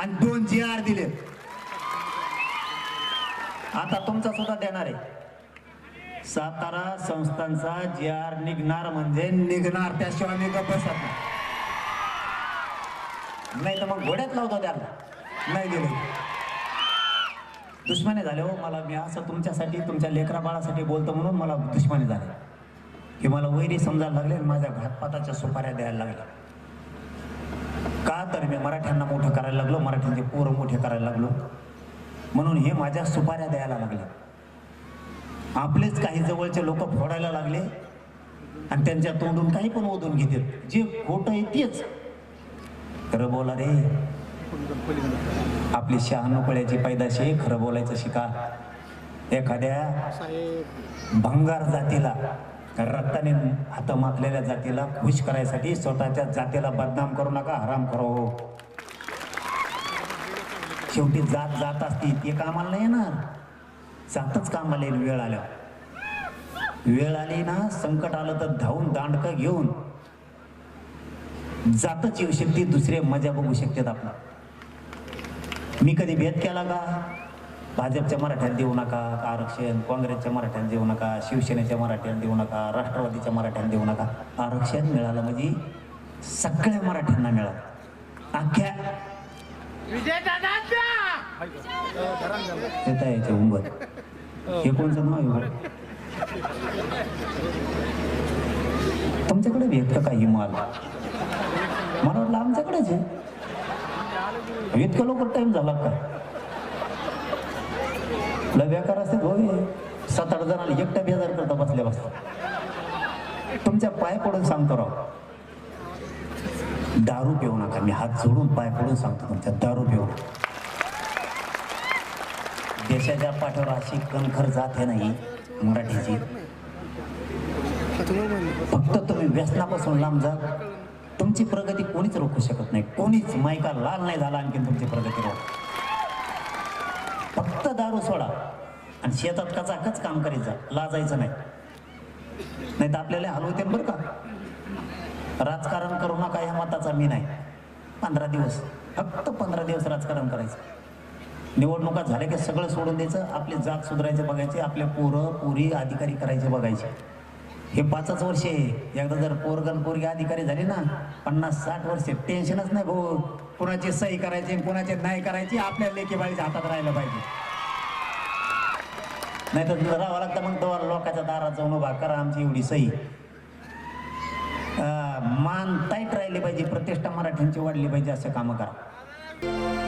आणि दोन जी आर दिले आता तुमचा सुद्धा देणार आहे. सातारा संस्थांचा जी आर निघणार म्हणजे निघणार त्याशिवाय मी गप्प बसत नाही. नाही तर मग घोड्यात लावतो त्याला. नाही दिले. दुश्मने झाले हो मला मी असं तुमच्यासाठी तुमच्या लेकरा बाळासाठी बोलतो म्हणून मला दुश्मने झाले. की मला वैरी समजायला लागले आणि माझ्या घातपाताच्या सुपाऱ्या द्यायला लागल्या का तर मी मराठ्यांना मोठं करायला लागलो मराठ्यांचे पोरं मोठे करायला लागलो? म्हणून हे माझ्या सुपाऱ्या द्यायला लागले. आपलेच काही जवळचे लोक फोडायला लागले आणि त्यांच्या तोंडून काही पण ओढून घेतात जे खोटं आहे तेच. खरं बोला रे. आपली शहाणू कळ्याची पैदाशी खरं बोलायचं शिका. एखाद्या भंगार जातीला रक्ताने हात माखलेल्या जातीला खुश करायसाठी स्वतःच्या जातीला बदनाम करू नका हराम करो. शेवटी जात जात असती ते कामाला नाही येणार. जातच कामाला येईल वेळ आल्या वेळ आली ना संकट आलं तर धावून दांडकं घेऊन जातच येऊ शकते दुसरे मजा बघू शकतात आपला. मी कधी भेद केला का? भाजपच्या मराठ्यात देऊ नका आरक्षण काँग्रेसच्या मराठ्यात देऊ नका शिवसेनेच्या मराठ्यात देऊ नका राष्ट्रवादीच्या मराठ्यात देऊ नका. आरक्षण मिळालं म्हणजे सगळ्या मराठ्यांना मिळालं. अख्ख्या येता यायचे उंबर हे कोणचं नाव आहे तुमच्याकडे भेट का काही माल? मला वाटलं आमच्याकडेच आहे. इतकं लवकर टाइम झाला का? लय बेकार असते होय. सात आठ जणांना एकटा बेजार करता बसल्या बसता तुमच्या पाय पडून सांगतो राव. दारू पिऊ नका. मी हात जोडून पाय पडून सांगतो तुमच्या. दारू पिऊ नका. देशाच्या पाठीवर अशी कणखर जात आहे नाही मराठीची. फक्त तुम्ही व्यसनापासून लांब जा. तुमची प्रगती कोणीच रोखू शकत नाही. कोणीच मायका लाल नाही झाला आणखीन तुमची प्रगती रोख फक्त दारू सोडा. आणि शेतात कचाकच काम करीत जा. लाजायचं नाही. नाही तर आपल्याला हलवते बरं का? राजकारण करू नका या मताचा मी नाही. पंधरा दिवस. फक्त पंधरा दिवस राजकारण करायचं. निवडणुका झाल्या की सगळं सोडून द्यायचं. आपली जात सुधारायचे बघायचे. आपले पोरं पुरी अधिकारी करायचे बघायचे. हे पाचच वर्ष आहे. एकदा जर पोरगण पोरगी अधिकारी झाली ना पन्नास साठ वर्ष. टेन्शनच नाही भाऊ. कुणाची सही करायची कुणाची नाही करायची आपल्या लेखी बाळीच्या हातात राहिलं पाहिजे. नाही तर तुला राहावं लागतं. मग तो लोकांच्या दारात जाऊन उभा करा. आमची एवढी सही. मान टाईट राहिली पाहिजे. प्रतिष्ठा मराठ्यांची वाढली पाहिजे. असं कामं करा.